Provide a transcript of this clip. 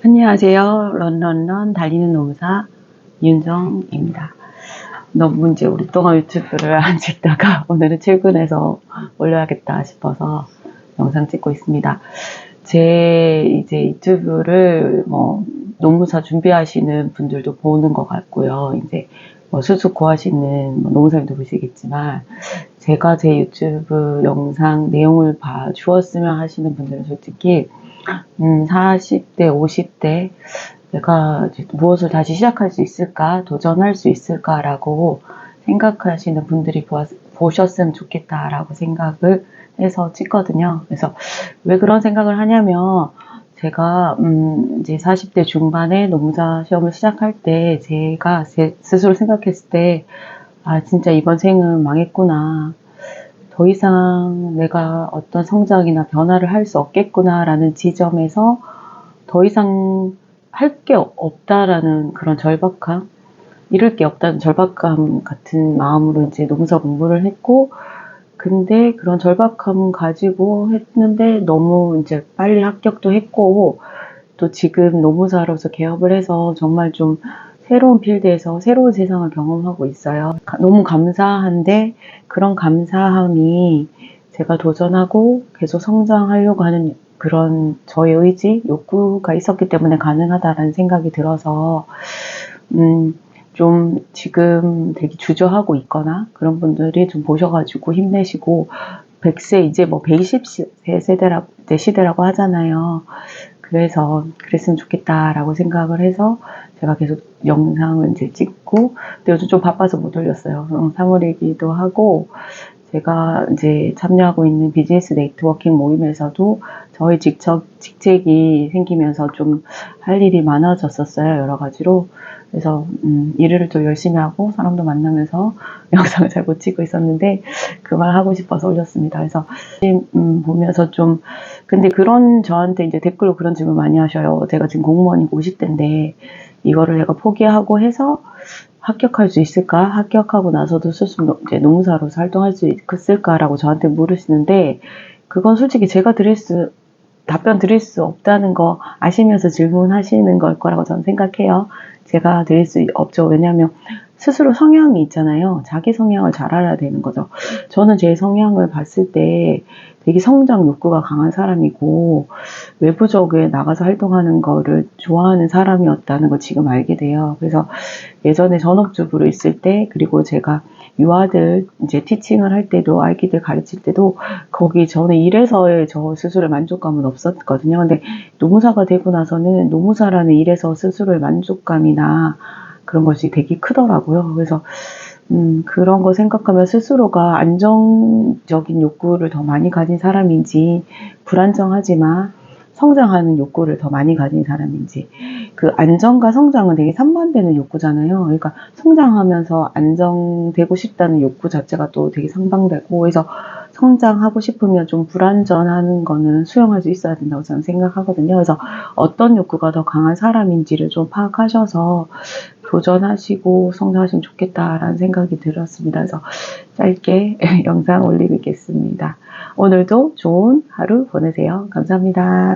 안녕하세요. 런런런 달리는 노무사 윤정입니다. 너무 이제 오랫동안 유튜브를 안 찍다가 오늘은 출근해서 올려야겠다 싶어서 영상 찍고 있습니다. 제 이제 유튜브를 뭐 노무사 준비하시는 분들도 보는 것 같고요. 이제 뭐 수수 구하시는 뭐 노무사님도 보시겠지만 제가 제 유튜브 영상 내용을 봐 주었으면 하시는 분들은 솔직히 음, 40대, 50대 내가 무엇을 다시 시작할 수 있을까, 도전할 수 있을까라고 생각하시는 분들이 보았, 보셨으면 좋겠다라고 생각을 해서 찍거든요. 그래서 왜 그런 생각을 하냐면 제가 음, 이제 40대 중반에 노무사 시험을 시작할 때 제가 제 스스로 생각했을 때 아, 진짜 이번 생은 망했구나. 더 이상 내가 어떤 성장이나 변화를 할 수 없겠구나라는 지점에서 더 이상 할 게 없다라는 그런 절박함, 잃을 게 없다는 절박감 같은 마음으로 이제 노무사 공부를 했고, 근데 그런 절박감 가지고 했는데 너무 이제 빨리 합격도 했고, 또 지금 노무사로서 개업을 해서 정말 좀 새로운 필드에서 새로운 세상을 경험하고 있어요. 가- 너무 감사한데 그런 감사함이 제가 도전하고 계속 성장하려고 하는 그런 저의 의지, 욕구가 있었기 때문에 가능하다라는 생각이 들어서 음, 좀 지금 되게 주저하고 있거나 그런 분들이 좀 보셔가지고 힘내시고 100세 이제 뭐 120세 세대라 때 시대라고 하잖아요. 그래서 그랬으면 좋겠다라고 생각을 해서 제가 계속 영상을 이제 찍고 근데 요즘 좀 바빠서 못 올렸어요. 음, 3월이기도 하고 제가 이제 참여하고 있는 비즈니스 네트워킹 모임에서도 저희 직접 직책이 생기면서 좀 할 일이 많아졌었어요. 여러 가지로. 그래서 음, 일을 좀 열심히 하고 사람도 만나면서 영상을 잘 못 찍고 있었는데 그 말 하고 싶어서 올렸습니다. 그래서 음, 보면서 좀 근데 그런 저한테 이제 댓글로 그런 질문 많이 하셔요. 제가 지금 공무원이고 50대인데 이거를 내가 포기하고 해서 합격할 수 있을까? 합격하고 나서도 스스로 이제 노무사로서 활동할 수 있을까라고 저한테 물으시는데 그건 솔직히 제가 드릴 수 답변 드릴 수 없다는 거 아시면서 질문하시는 걸 거라고 저는 생각해요. 제가 드릴 수 없죠. 왜냐하면 스스로 성향이 있잖아요. 자기 성향을 잘 알아야 되는 거죠. 저는 제 성향을 봤을 때 되게 성장 욕구가 강한 사람이고 외부적에 나가서 활동하는 거를 좋아하는 사람이었다는 걸 지금 알게 돼요. 그래서 예전에 전업주부로 있을 때 그리고 제가 유아들 이제 티칭을 할 때도 아이기들 가르칠 때도 거기 저는 일에서의 저 스스로의 만족감은 없었거든요. 근데 노무사가 되고 나서는 노무사라는 일에서 스스로의 만족감이나 그런 것이 되게 크더라고요. 그래서 음, 그런 거 생각하면 스스로가 안정적인 욕구를 더 많이 가진 사람인지 불안정하지만 성장하는 욕구를 더 많이 가진 사람인지 그 안정과 성장은 되게 상반되는 욕구잖아요. 그러니까 성장하면서 안정되고 싶다는 욕구 자체가 또 되게 상반되고 그래서 성장하고 싶으면 좀 불안전한 거는 수용할 수 있어야 된다고 저는 생각하거든요. 그래서 어떤 욕구가 더 강한 사람인지를 좀 파악하셔서 도전하시고 성장하시면 좋겠다라는 생각이 들었습니다. 그래서 짧게 영상 올리겠습니다. 오늘도 좋은 하루 보내세요. 감사합니다.